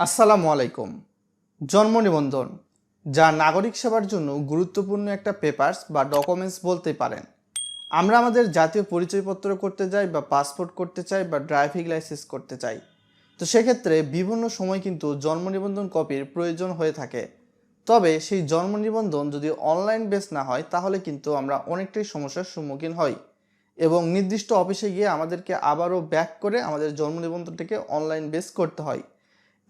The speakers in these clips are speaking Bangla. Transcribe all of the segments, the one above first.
আসসালামু আলাইকুম। জন্ম নিবন্ধন। যা নাগরিক সেবার জন্য গুরুত্বপূর্ণ একটা পেপারস বা ডকুমেন্টস বলতে পারেন। আমরা আমাদের জাতীয় পরিচয়পত্র করতে যাই বা পাসপোর্ট করতে চাই বা ড্রাইভিং লাইসেন্স করতে চাই। তো সেক্ষেত্রে বিভিন্ন সময় কিন্তু জন্ম নিবন্ধন কপির প্রয়োজন হয়ে থাকে। তবে সেই জন্ম নিবন্ধন যদি অনলাইন বেস না হয়, তাহলে কিন্তু আমরা অনেকটাই সমস্যার সম্মুখীন হই। এবং নির্দিষ্ট অফিসে গিয়ে আমাদেরকে আবারও ব্যাক করে আমাদের জন্ম নিবন্ধনটাকে অনলাইন বেস করতে হয়।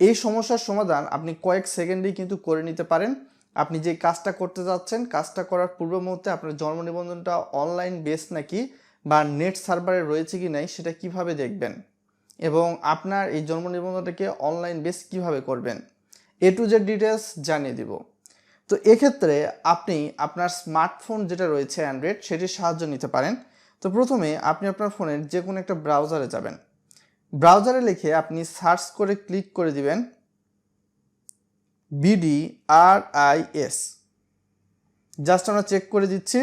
এই সমস্যার সমাধান আপনি কয়েক সেকেন্ডেই কিন্তু করে নিতে পারেন। আপনি যে কাজটা করতে যাচ্ছেন, কাজটা করার পূর্ব মুহূর্তে আপনার জন্ম নিবন্ধনটা অনলাইন বেস নাকি বা নেট সার্ভারে রয়েছে কি নাই সেটা কীভাবে দেখবেন? এবং আপনার এই জন্ম নিবন্ধনটাকে অনলাইন বেস কীভাবে করবেন? এ টু জেড ডিটেলস জানিয়ে দিব। তো এক্ষেত্রে আপনি আপনার স্মার্টফোন যেটা রয়েছে অ্যান্ড্রয়েড সেটির সাহায্য নিতে পারেন। তো প্রথমে আপনি আপনার ফোনের যে কোনো একটা ব্রাউজারে যাবেন। ব্রাউজারে লিখে আপনি সার্চ করে ক্লিক করে দিবেন BD R I S just আমরা চেক করে দিচ্ছি।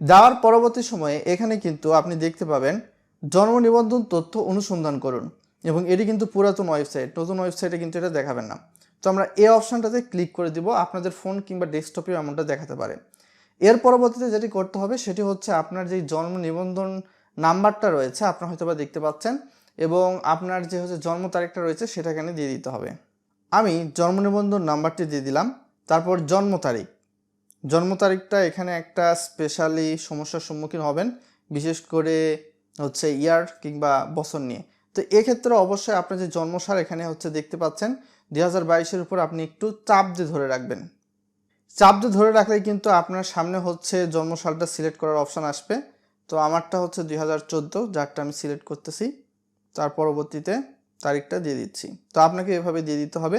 দেওয়ার পরবর্তী সময়ে এখানে কিন্তু আপনি দেখতে পাবেন জন্ম নিবন্ধন তথ্য অনুসন্ধান করুন এবং এটি কিন্তু পুরাতন ওয়েবসাইট, নতুন ওয়েবসাইটে কিন্তু এটা দেখাবেন না। তো আমরা এই অপশানটাতে ক্লিক করে দিব, আপনাদের ফোন কিংবা ডেস্কটপে এমনটা দেখাতে পারে। এর পরবর্তীতে যেটি করতে হবে সেটি হচ্ছে আপনার যেই জন্ম নিবন্ধন নাম্বারটা রয়েছে, আপনার হয়তো বা দেখতে পাচ্ছেন এবং আপনার যে হচ্ছে জন্ম তারিখটা রয়েছে সেটা এখানে দিয়ে দিতে হবে। আমি জন্ম নিবন্ধন নাম্বারটি দিয়ে দিলাম, তারপর জন্ম তারিখ। জন্ম তারিখটা এখানে একটা স্পেশালি সমস্যার সম্মুখীন হবেন, বিশেষ করে হচ্ছে ইয়ার কিংবা বছর নিয়ে। তো এক্ষেত্রে অবশ্যই আপনার যে জন্মসাল এখানে হচ্ছে দেখতে পাচ্ছেন, দুই হাজার বাইশের উপর আপনি একটু চাপ দিয়ে ধরে রাখবেন। চাপ দিয়ে ধরে রাখলে কিন্তু আপনার সামনে হচ্ছে জন্মসালটা সিলেক্ট করার অপশান আসবে। তো আমারটা হচ্ছে দুই হাজার চোদ্দ, যারটা আমি সিলেক্ট করতেছি। তার পরবর্তীতে তারিখটা দিয়ে দিচ্ছি। তো আপনাকে এভাবে দিয়ে দিতে হবে।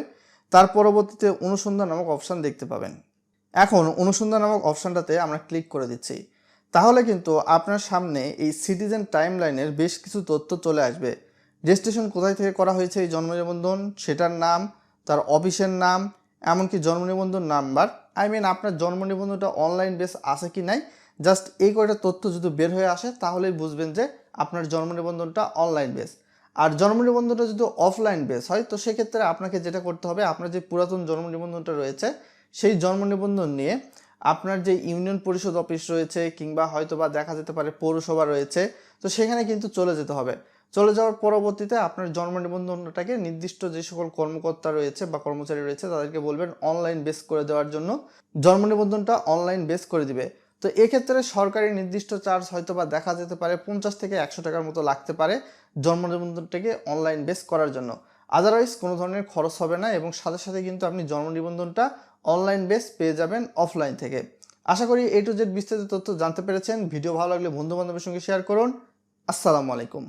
তার পরবর্তীতে অনুসন্ধান নামক অপশান দেখতে পাবেন। এখন অনুসন্ধান নামক অপশানটাতে আমরা ক্লিক করে দিচ্ছি। তাহলে কিন্তু আপনার সামনে এই সিটিজেন টাইম লাইনের বেশ কিছু তথ্য চলে আসবে। রেজিস্ট্রেশন কোথায় থেকে করা হয়েছে এই জন্ম নিবন্ধন, সেটার নাম, তার অফিসের নাম, এমনকি জন্ম নিবন্ধন নাম্বার। আই মিন আপনার জন্ম নিবন্ধনটা অনলাইন বেস আছে কি নাই? জাস্ট এই কয়টা তথ্য যদি বের হয়ে আসে, তাহলেই বুঝবেন যে আপনার জন্ম নিবন্ধনটা অনলাইন বেস আর জন্ম নিবন্ধনটা যদি অফলাইন বেস হয়, তো সেক্ষেত্রে আপনাকে যেটা করতে হবে, আপনার যে পুরাতন জন্ম নিবন্ধনটা রয়েছে, সেই জন্ম নিবন্ধন নিয়ে আপনার যে ইউনিয়ন পরিষদ অফিস রয়েছে কিংবা হয়তো বা দেখা যেতে পারে পৌরসভা রয়েছে, তো সেখানে কিন্তু চলে যেতে হবে। চলে যাওয়ার পরবর্তীতে আপনার জন্ম নিবন্ধনটাকে নির্দিষ্ট যে সকল কর্মকর্তা রয়েছে বা কর্মচারী রয়েছে, তাদেরকে বলবেন অনলাইন বেস করে দেওয়ার জন্য। জন্ম নিবন্ধনটা অনলাইন বেস করে দিবে। তো এক্ষেত্রে সরকারি নির্দিষ্ট চার্জ হয়তো বা দেখা যেতে পারে পঞ্চাশ থেকে একশো টাকার মতো লাগতে পারে জন্ম নিবন্ধনটাকে অনলাইন বেস করার জন্য। আদারওয়াইজ কোনো ধরনের খরচ হবে না এবং সাথে সাথে কিন্তু আপনি জন্ম নিবন্ধনটা অনলাইন বেস পেয়ে যাবেন অফলাইন থেকে। আশা করি এ টু জেড বিস্তারিত তথ্য জানতে পেরেছেন। ভিডিও ভালো লাগলে বন্ধু বান্ধবের সঙ্গে শেয়ার করুন। আসসালামু আলাইকুম।